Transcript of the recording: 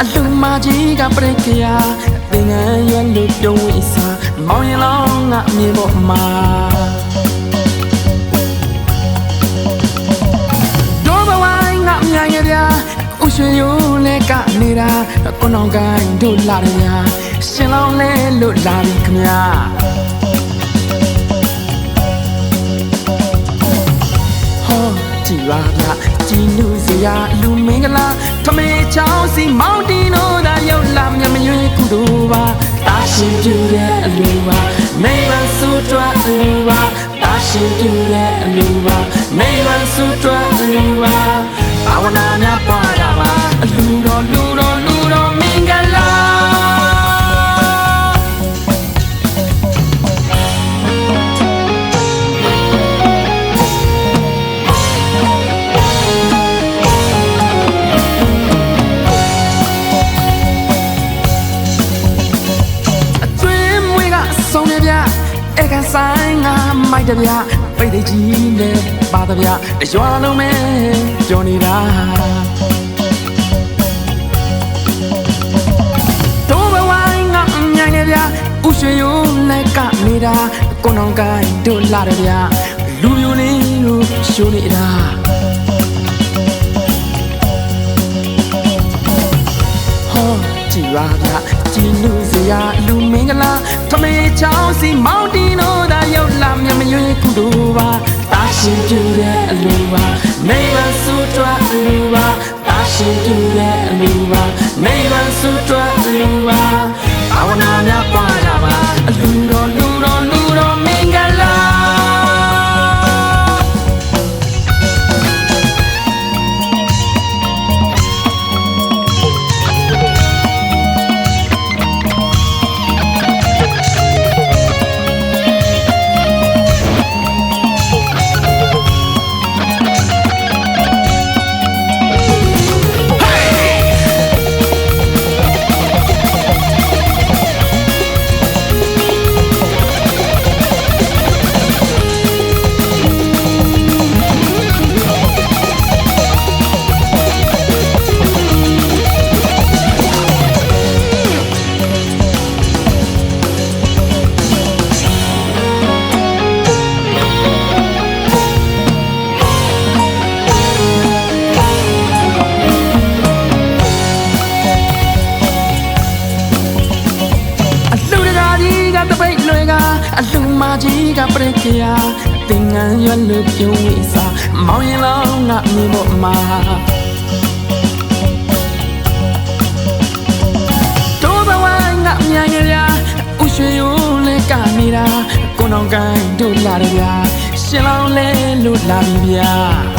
အလူမကြီးကပြိတ်ခရာသင်ငန်းရွယ်လို့ပြုံးဝိစာမောင်ရင်လောင်းငါအမြင်ပေါ်မှာဒိုးဘဝိုင်းငါမြိုင်ရဗျာဥရွှေရိုးလဲကနေတာကိုနောင်ကိုင်းတို့လာတယ်ဗျာရှင်လောင်းလဲလို့လာပြီခမညာဟောကြည်ပါဗျ ကြည်နူစရာလူမင်္ဂလာထမေချောင်းစီမောင်တီနိုသာရောက်လာမြမရွေကုတို့ပါတာရှင်ပြူတဲ့အလူပါမိမဆူတွားအလူပါတာရှင်ပြူတဲ့အလူပါမိမဆူတွားအလူပါဘာဝနာများပွားတာပါအလူတော်လူတော် ဧကဆိုင်ငါမိုက်တဗျပိတ်တကြီးနဲ့ပါတဗျတရွာလုံးမဲကြော်နေတာတို့ဘဝိုင်းငါအမြိုင်နေဗျဥရွှေရိုးနဲ့ကနေတာကိုနောင်ကိုင်းတို့လာတယ်ဗျလူမျိုးလေးတို့ရှိုးနေတာ ကြည်ပါဗျကြည်နူစရာလူမင်္ဂလာထမေချောင်းစီမောင်တီနိုသာရောက်လာမြမရွေကုတို့ပါတာရှင်ပြူတဲ့အလူပါနေပါဆူတွားအလူပါတာရှင်ပြူတဲ့အလူပါနေပါဆူ အလှမကြီးကပြိတ်ခရာသင်ငန်းရွယ်လို့ပြုံးဝိစာမောင်ရင်လောင်းငါမြင်ဖို့မှာတို့ဘဝငါမြန်ရရာဥရွှေရိုးလဲကနေတာကိုနောင်ကိုင်းတို့လာတယ်ဗျာရှင်လောင်းလဲလို့လာပြီဗျာ